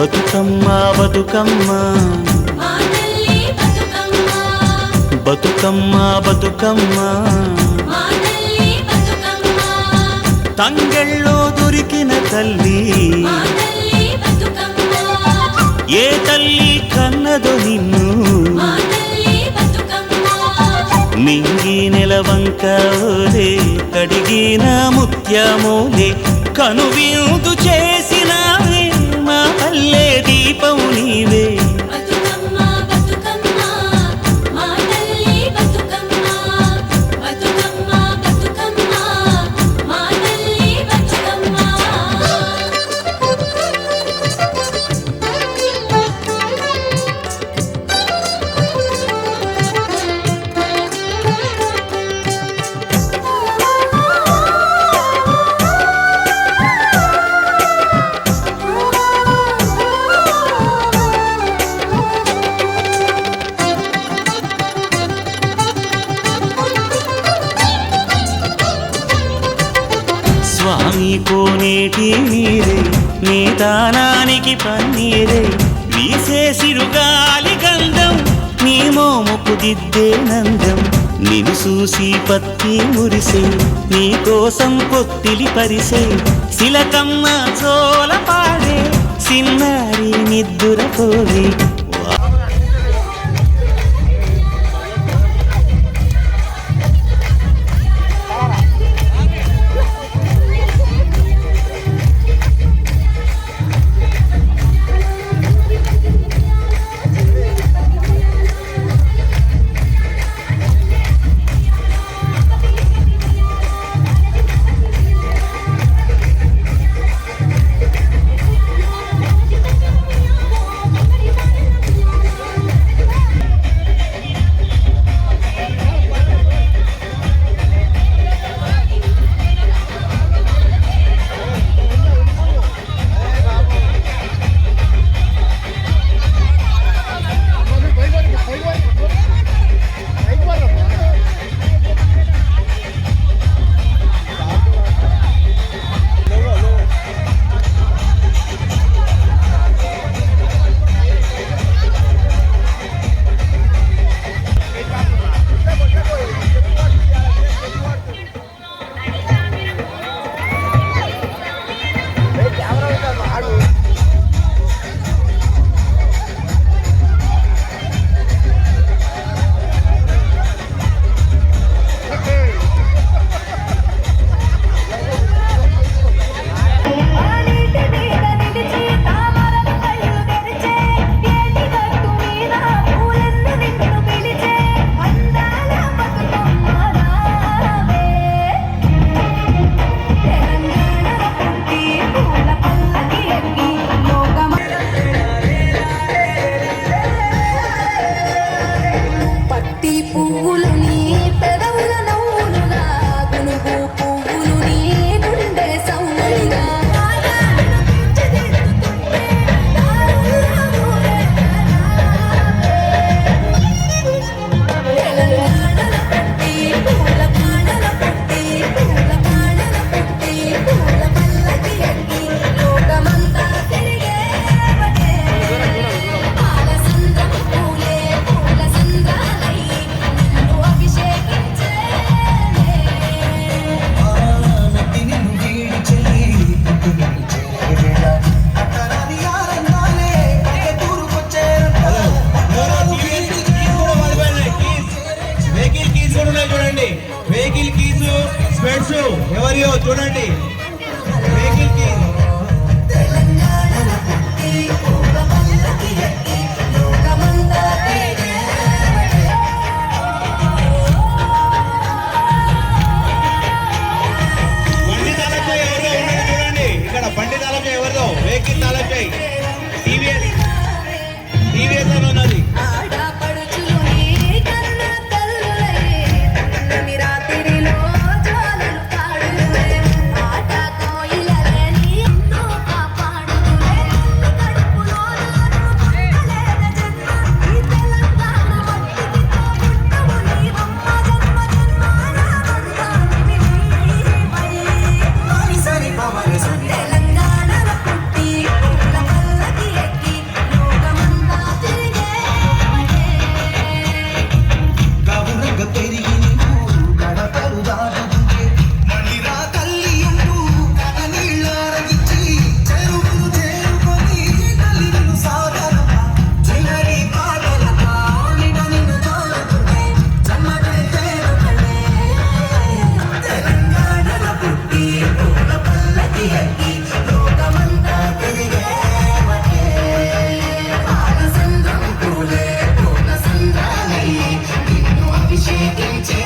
బతుకమ్మ బతుకమ్మ. బతుకమ్మ. బతుకమ్మ తంగెళ్ళో దొరికిన తల్లి. ఏ తల్లి కన్నదో నిన్ను. మా తల్లి బతుకమ్మ. మింగి నెలవంక ఓలే కడిగిన ముత్యమోలే కనువిందు పల్లె దీపం నీవే. స్వామి కోనేటి నీరే నీ దానానికి పన్నీరే వీసే సిరుగాలి గంధం నీ మోముకు దిద్దే నందం. నిన్ను చూసి పత్తి మురిసే నీ కోసం పొత్తిలి పరిసే. శిలకమ్మ చోల పాడే సిన్నారి నిద్దుర నీ పెదవుల ఉన్నాయి చూడండి. వెహికల్ కీస్ స్పెడ్స్ ఎవరియో చూడండి. వెహికల్ కీస్ ఎవరిదో వెహికల్ తాలపై టీవీఎస్ chicken, can